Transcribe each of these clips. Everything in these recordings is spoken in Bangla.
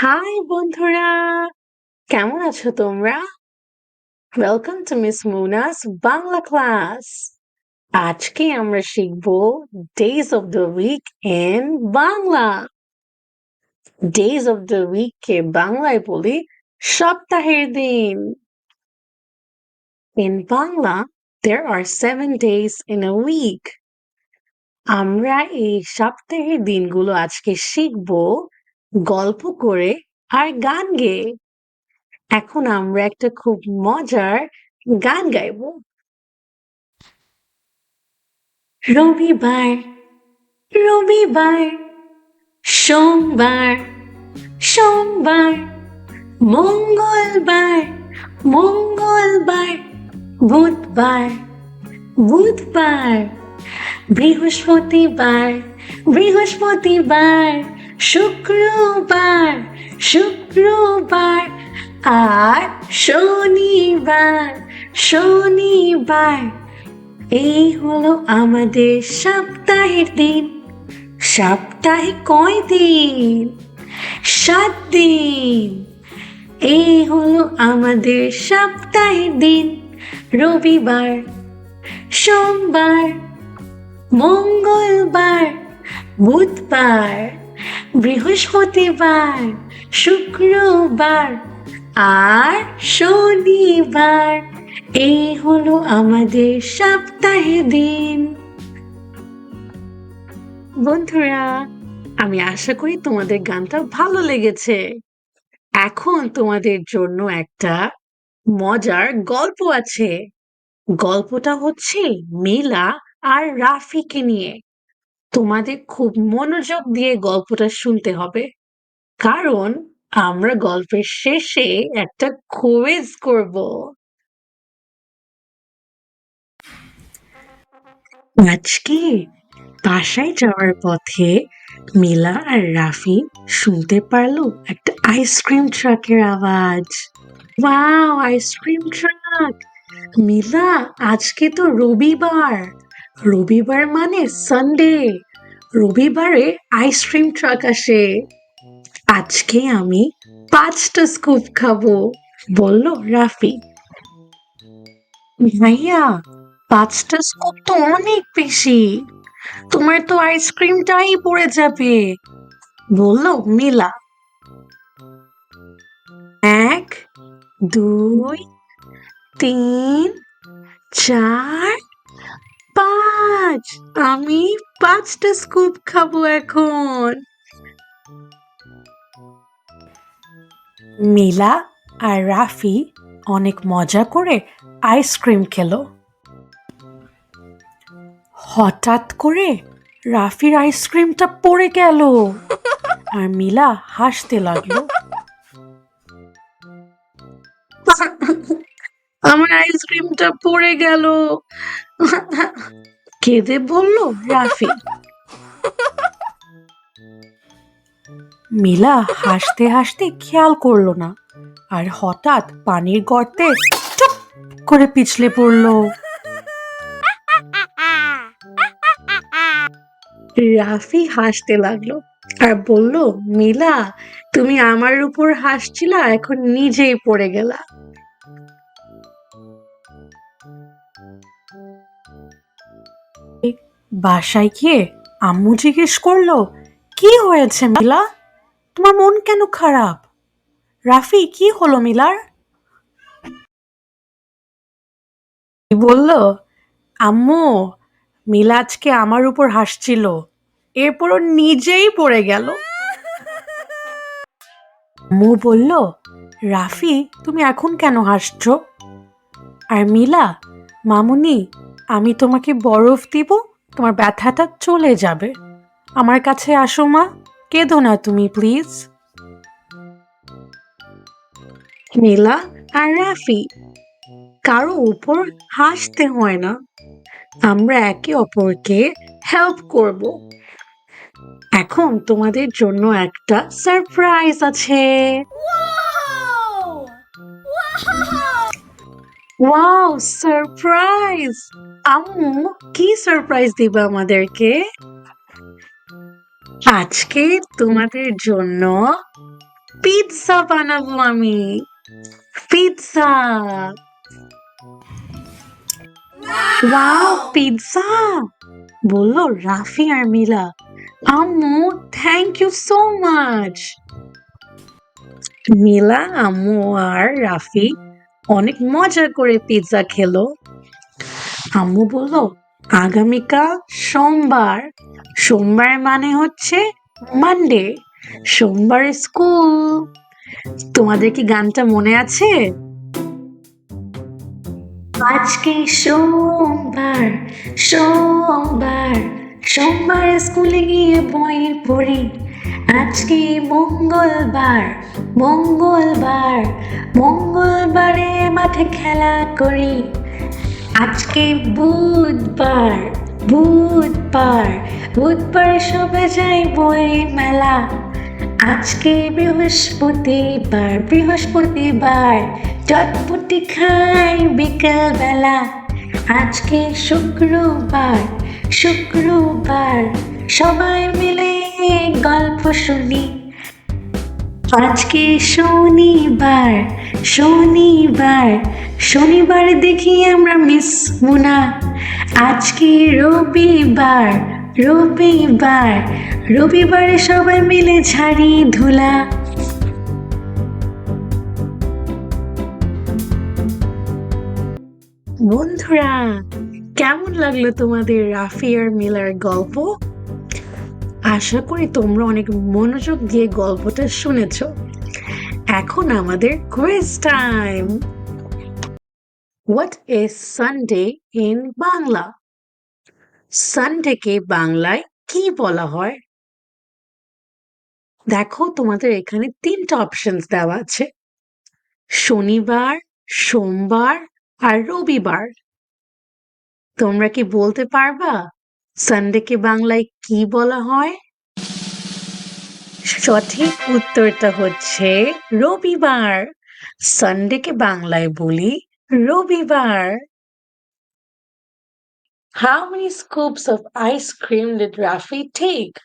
হাই বন্ধুরা। কেমন আছো তোমরা? Welcome to Miss Munas Bangla class আজকে আমরা শিখব days of the week in Bangla. Days of the week কে বাংলায় বলি সপ্তাহের দিন। In Bangla, there are seven days in a week. আমরা এই সপ্তাহের দিনগুলো আজকে শিখব গল্প করে আর গান গেয়ে এখন আমরা একটা খুব মজার গান গাইব। রবিবার রবিবার, সোমবার সোমবার, মঙ্গলবার মঙ্গলবার, বুধবার বুধবার, বৃহস্পতিবার বৃহস্পতিবার শুক্রবার শুক্রবার, আর শনিবার শনিবার। এই হলো আমাদের সপ্তাহের দিন। সপ্তাহে কয় দিন? সাত দিন। এই হলো আমাদের সপ্তাহের দিন। রবিবার, সোমবার, মঙ্গলবার, বুধবার। বৃহস্পতিবার, শুক্রবার আর শনিবার। এই হলো আমাদের সপ্তাহে দিন। বন্ধুরা, আমি আশা করি তোমাদের গানটা ভালো লেগেছে। এখন তোমাদের জন্য একটা মজার গল্প আছে। গল্পটা হচ্ছে মিলা আর রাফিকে নিয়ে। তোমাদের খুব মনোযোগ দিয়ে গল্পটা শুনতে হবে। কারণ আমরা গল্পের শেষে একটা কুইজ করব। আজকে বাসায় যাওয়ার পথে মিলা আর রাফি শুনতে পারল একটা আইসক্রিম ট্রাকের আওয়াজ। ওয়াও আইসক্রিম ট্রাক মিলা, আজকে তো রবিবার। রবিবার মানে সানডে রবিবারে আইসক্রিম ট্রাক আসে। আজকে আমি পাঁচটা স্কুপ খাব, বলল রাফি। ভাইয়া, পাঁচটা স্কুপ তো অনেক বেশি। তোমার তো আইসক্রিমটাই পড়ে যাবে, বলল মিলা এক, দুই, তিন, চার, পাঁচ। আমি পাঁচটা স্কুপ খাব এখন। মিলা আর রাফি অনেক মজা করে আইসক্রিম খেলো। হঠাৎ করে রাফির আইসক্রিমটা পড়ে গেল আর মিলা হাসতে লাগল। আমার আইসক্রিমটা পড়ে গেল। কেঁদে বলল, রাফি। মিলা হাসতে হাসতে খেয়াল করল না, আর হঠাৎ পানির গর্তে করে পিছলে পড়ল। রাফি হাসতে লাগল আর বলল, মিলা, তুমি আমার উপর হাসছিলা, এখন নিজেই পড়ে গেলা। বাসায় গিয়ে আম্মু জিজ্ঞেস করল, কি হয়েছে মিলা? তোমার মন কেন খারাপ? রাফি, কি হলো মিলার? বলল? আম্মু, মিলা আজকে আমার উপর হাসছিল, এরপর নিজেই পড়ে গেল। আম্মু বলল, রাফি, তুমি এখন কেন হাসছো? আর মিলা, মামুনি আমি তোমাকে বরফ দিব তোমার ব্যথাটা চলে যাবে। আমার কাছে আসো মা কেঁদো না তুমি প্লিজ। মিলা আর রাফি কারও উপর হাসতে হয় না। আমরা একে অপরকে হেল্প করব। এখন তোমাদের জন্য একটা সারপ্রাইজ আছে। ওয়াও সারপ্রাইজ আম্মু, কি সারপ্রাইজ দিবে আমাদেরকে? আজকে তোমাদের জন্য পিৎজা বানাবো আমি। পিৎজা ওয়াও পিৎজা বলল রাফি আর মিলা। আম্মু thank you so much Mila, আম্মু আর রাফি অনেক মজা করে পিৎজা খেলো। আম্মু বলল আগামীকাল সোমবার। সোমবার মানে হচ্ছে মানডে সোমবার স্কুল। তোমাদের কি গানটা মনে আছে? আজকে সোমবার সোমবার সোমবার স্কুলে গিয়ে বই পড়ি। আজকে মঙ্গলবার মঙ্গলবার, মঙ্গলবারে মাঠে খেলা করি। আজকে বুধবার বুধবার বুধবার সবে যাই বই মেলা। আজকে বৃহস্পতিবার বৃহস্পতিবার, চটপটি খাই বিকেল বেলা আজকে শুক্রবার শুক্রবার, সবাই মিলে গল্প শুনি। আজকে শনিবার শনিবার শনিবার দেখি আমরা মিস মুনা। আজকে রবিবার রবিবার, রবিবারে সবাই মিলে ঝাড়ি ধুলা। বন্ধুরা, কেমন লাগল তোমাদের রাফি আর মিলার গল্প? আশা করি তোমরা অনেক মনোযোগ দিয়ে গল্পটা শুনেছ। এখন আমাদের quiz time what is Sunday in Bangla সানডেকে বাংলায় কি বলা হয়? দেখো, তোমাদের এখানে তিনটা অপশনস দেওয়া আছে। শনিবার, সোমবার আর রবিবার। তোমরা কি বলতে পারবা? সানডেকে বাংলায় কি বলা হয়? সঠিক উত্তরটা হচ্ছে রবিবার। সানডেকে বাংলায় বলি রবিবার। Many scoops of ice cream did Rafi take?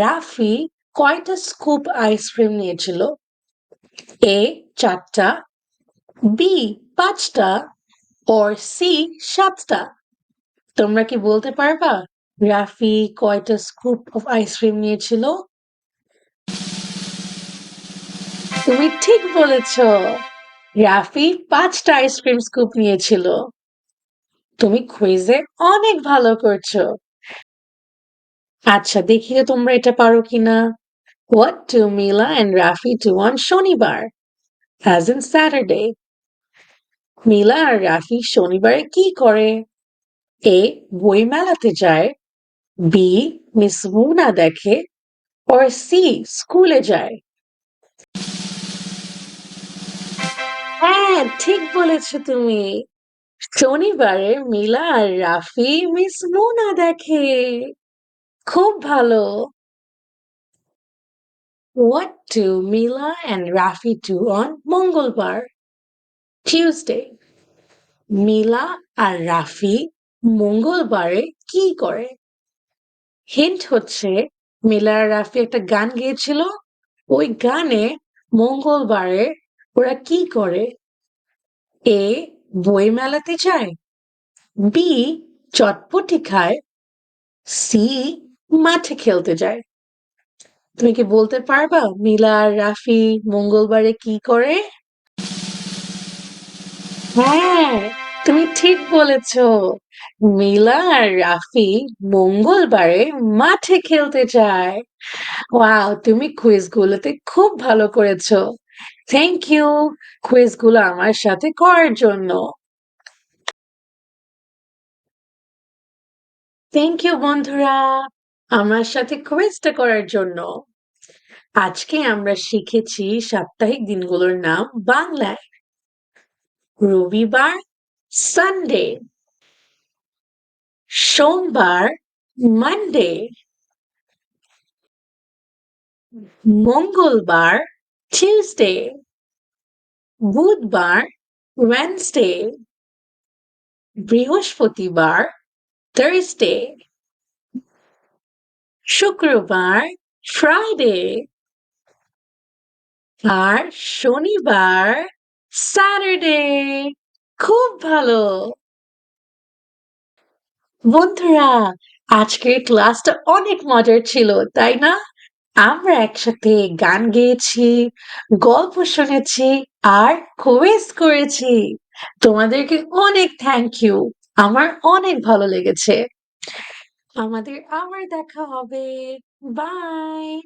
Rafi কয়টা স্কুপ আইসক্রিম নিয়েছিল? এ চারটা বি পাঁচটা ওর সি সাতটা? তোমরা কি বলতে পারবা? রাফি কয়টা স্কুপ অফ আইসক্রিম নিয়েছিল? তুমি ঠিক বলেছ। রাফি পাঁচটা আইসক্রিম স্কুপ নিয়েছিল। তুমি কুইজে অনেক ভালো করছ। আচ্ছা দেখি তো তোমরা এটা পারো কিনা। What do Mila and Rafi do on শনিবার? অ্যাজ ইন স্যাটারডে মিলা আর রাফি শনিবারে কি করে? এ বই মেলাতে যায় বি মিস মুনা দেখে ওর সি স্কুলে যায়। হ্যাঁ ঠিক বলেছ তুমি। শনিবারে মিলা আর রাফি মিস মুনা দেখে। খুব ভালো। What do Mila and Rafi do on মঙ্গলবার? Tuesday. মিলা আর রাফি মঙ্গলবারে কি করে? হিন্ট হচ্ছে মিলা রাফি একটা গান গেয়েছিল। ওই গানে মঙ্গলবারে ওরা কি করে? এ, বই মেলাতে যায় বি চটপটি খায় সি মাঠে খেলতে যায়। তুমি কি বলতে পারবা মিলা রাফি মঙ্গলবারে কি করে? হ্যাঁ তুমি ঠিক বলেছ। মিলা আর রাফি মঙ্গলবারে মাঠে খেলতে যায় ওয়াও, তুমি কুইজ গুলোতে খুব ভালো করেছ। থ্যাংক ইউ কুইজগুলো আমার সাথে করার জন্য। থ্যাংক ইউ বন্ধুরা, আমার সাথে কুইজটা করার জন্য। আজকে আমরা শিখেছি সাপ্তাহিক দিনগুলোর নাম বাংলায়। রবিবার, সানডে। সোমবার মানডে মঙ্গলবার টিউসডে বুধবার ওয়েনসডে বৃহস্পতিবার থার্সডে শুক্রবার ফ্রাইডে আর শনিবার স্যাটারডে। খুব ভালো। বন্ধুরা, আজকের ক্লাসটা অনেক মজার ছিল, তাই না? আমরা একসাথে গান গেয়েছি, গল্প শুনেছি আর কুইজ করেছি। তোমাদেরকে অনেক থ্যাংক ইউ। আমার অনেক ভালো লেগেছে। আমাদের আবার দেখা হবে। বাই।